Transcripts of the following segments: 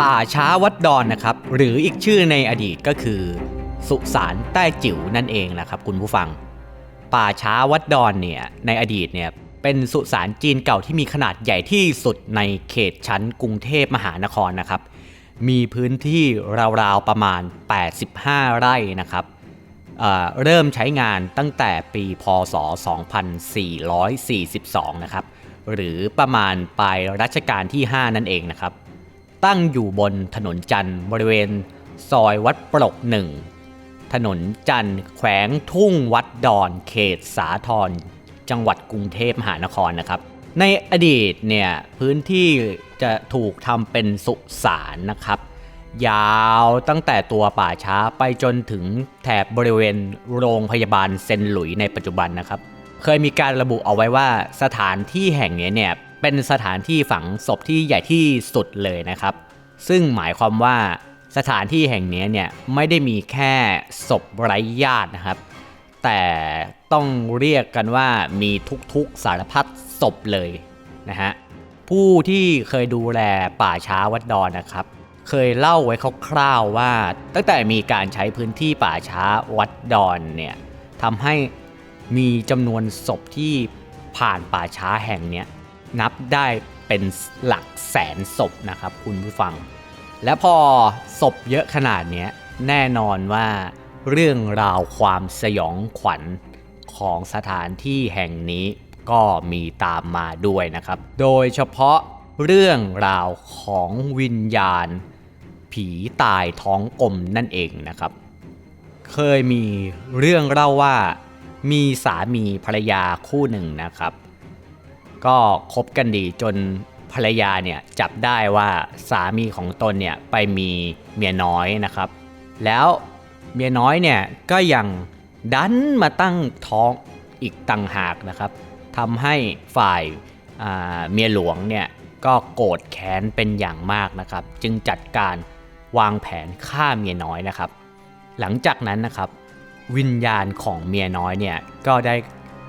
ป่าช้าวัดดอนนะครับ หรืออีกชื่อในอดีตก็คือ สุสานใต้จิ๋วนั่นเองนะครับ คุณผู้ฟัง ป่าช้าวัดดอนเนี่ยในอดีตเนี่ยเป็นสุสานจีนเก่าที่มีขนาดใหญ่ที่สุดในเขตชั้นกรุงเทพมหานครนะครับ มีพื้นที่ราวๆประมาณ 85 ไร่นะครับเเริ่มใช้งานตั้งแต่ปีพศ 2442 นะครับ หรือประมาณปลายรัชกาลที่ 5 นั่นเองนะครับ ตั้งอยู่บนถนนจันทร์บริเวณ ซอยวัดปรกหนึ่ง ถนนจันทร์แขวงทุ่งวัดดอนเขตสาทรจังหวัดกรุงเทพมหานครนะครับ ในอดีตเนี่ยพื้นที่จะถูกทำเป็นสุสานนะครับ ยาวตั้งแต่ตัวป่าช้าไปจนถึงแถบบริเวณโรงพยาบาลเซนหลุยในปัจจุบันนะครับ เคยมีการระบุเอาไว้ว่าสถานที่แห่งนี้เนี่ย เป็นสถานที่ฝังศพที่ใหญ่ที่สุดเลยนะครับ ซึ่งหมายความว่าสถานที่แห่งนี้เนี่ยไม่ได้มีแค่ศพไร้ญาตินะครับ แต่ต้องเรียกกันว่ามีทุกๆสารพัดศพเลยนะฮะผู้ที่เคยดูแลป่าช้าวัดดอนนะครับ เคยเล่าไว้คร่าวๆว่า ตั้งแต่มีการใช้พื้นที่ป่าช้าวัดดอนเนี่ยทำให้มีจำนวนศพที่ผ่านป่าช้าแห่งเนี้ย นับได้เป็นหลักแสนศพนะครับคุณผู้ฟัง และพอศพเยอะขนาดนี้แน่นอนว่าเรื่องราวความสยองขวัญของสถานที่แห่งนี้ก็มีตามมาด้วยนะครับ โดยเฉพาะเรื่องราวของวิญญาณ ผีตายท้องกลมนั่นเองนะครับ เคยมีเรื่องเล่าว่ามีสามีภรรยาคู่หนึ่งนะครับ ก็คบกันดีจนภรรยาเนี่ยจับได้ว่าสามีของตนเนี่ยไปมีเมียน้อยนะครับ แล้วเมียน้อยเนี่ยก็ยังดันมาตั้งท้องอีกต่างหากนะครับทำให้ฝ่ายาเมียหลวงเนี่ยก็โกรธแค้นเป็นอย่างมากนะครับ จึงจัดการวางแผนฆ่าเมียน้อยนะครับ หลังจากนั้นนะครับ วิญญาณของเมียน้อยเนี่ยก็ได้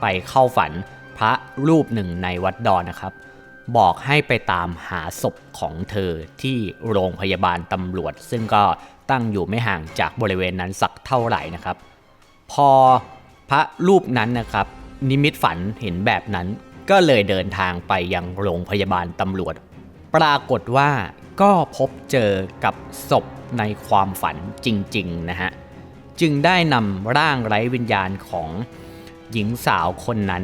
ไปเข้าฝัน พระรูปหนึ่งในวัดดอนนะครับ บอกให้ไปตามหาศพของเธอที่โรงพยาบาลตำรวจ ซึ่งก็ตั้งอยู่ไม่ห่างจากบริเวณนั้นสักเท่าไหร่นะครับ พอพระรูปนั้นนะครับ นิมิตฝันเห็นแบบนั้นก็เลยเดินทางไปยังโรงพยาบาลตำรวจ ปรากฏว่าก็พบเจอกับศพในความฝันจริงๆนะฮะ จึงได้นำร่างไร้วิญญาณของหญิงสาวคนนั้น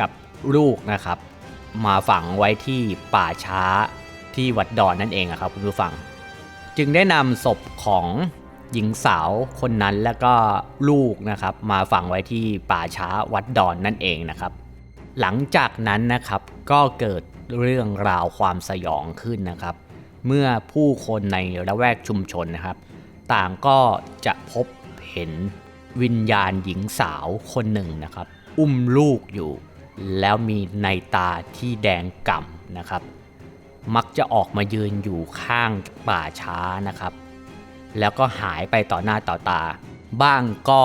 กับลูกนะครับ มาฝังไว้ที่ป่าช้าที่วัดดอนนั่นเองครับคุณผู้ฟัง จึงได้นำศพของหญิงสาวคนนั้นแล้วก็ลูกนะครับมาฝังไว้ที่ป่าช้าวัดดอนนั่นเองนะครับ หลังจากนั้นนะครับก็เกิดเรื่องราวความสยองขึ้นนะครับ เมื่อผู้คนในละแวกชุมชนนะครับ ต่างก็จะพบเห็นวิญญาณหญิงสาวคนหนึ่งนะครับ อุ้มลูกอยู่ แล้วมีในตาที่แดงก่ำนะครับ มักจะออกมายืนอยู่ข้างป่าช้านะครับ แล้วก็หายไปต่อหน้าต่อตา บ้างก็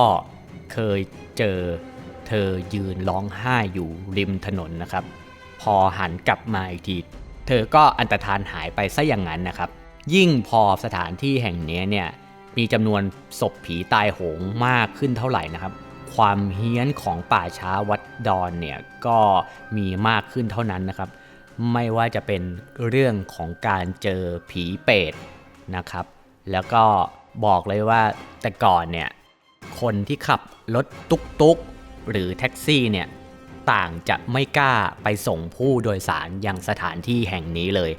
เคยเจอเธอยืนร้องไห้อยู่ริมถนนนะครับ พอหันกลับมาอีกทีเธอก็อันตรธานหายไปซะอย่างนั้นนะครับ ยิ่งพอสถานที่แห่งนี้เนี่ยมีจำนวนศพผีตายโหงมากขึ้นเท่าไหร่นะครับ ความเฮี้ยนของป่าช้าวัดดอนเนี่ยก็มีมากขึ้นเท่านั้นนะครับ ไม่ว่าจะเป็นเรื่องของการเจอผีเปรตนะครับ แล้วก็บอกเลยว่าแต่ก่อนเนี่ยคนที่ขับรถตุกตุกหรือแท็กซี่เนี่ยต่างจะไม่กล้าไปส่งผู้โดยสารยังสถานที่แห่งนี้เลย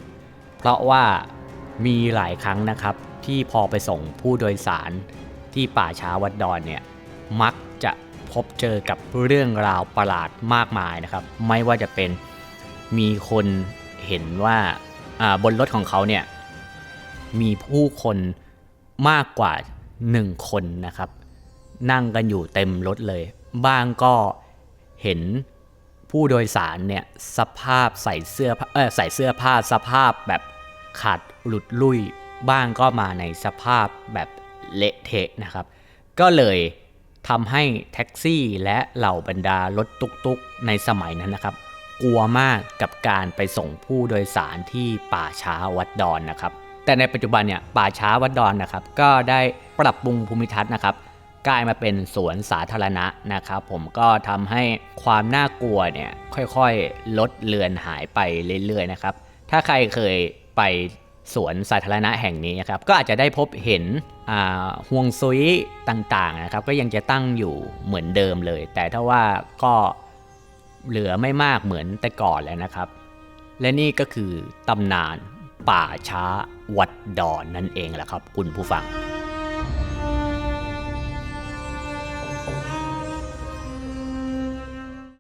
เพราะว่ามีหลายครั้งนะครับที่พอไปส่งผู้โดยสารที่ป่าช้าวัดดอนเนี่ยมัก บเจอกับเรื่องราวประหลาดมากมายนะครับ ไม่ว่าจะเป็นมีคนเห็นว่าบนรถของเขาเนี่ยมีผู้คนมากกว่า 1 คนนะครับ นั่งกันอยู่เต็มรถเลย บ้างก็เห็นผู้โดยสารเนี่ยสภาพใส่เสื้อผ้าเออใส่เสื้อผ้าสภาพแบบขาดหลุดลุ่ยบ้างก็มาในสภาพแบบเละเทะนะครับ ก็เลย ทำให้แท็กซี่และเหล่าบรรดารถตุกๆในสมัยนั้นนะครับ กลัวมากกับการไปส่งผู้โดยสารที่ป่าช้าวัดดอนนะครับ แต่ในปัจจุบันเนี่ยป่าช้าวัดดอนนะครับ ก็ได้ปรับปรุงภูมิทัศน์นะครับกลายมาเป็นสวนสาธารณะนะครับผมก็ทำให้ความน่ากลัวเนี่ยค่อยๆ ลดเลือนหายไปเรื่อยๆนะครับ ถ้าใครเคยไปสวนสาธารณะแห่งนี้นะครับ ก็อาจจะได้พบเห็น ห่วงซุยต่างๆนะครับก็ยังจะตั้งอยู่เหมือนเดิมเลย แต่ถ้าว่าก็เหลือไม่มากเหมือนแต่ก่อนแล้วนะครับ และนี่ก็คือตำนานป่าช้าวัดดอนนั่นเองแหละครับ คุณผู้ฟัง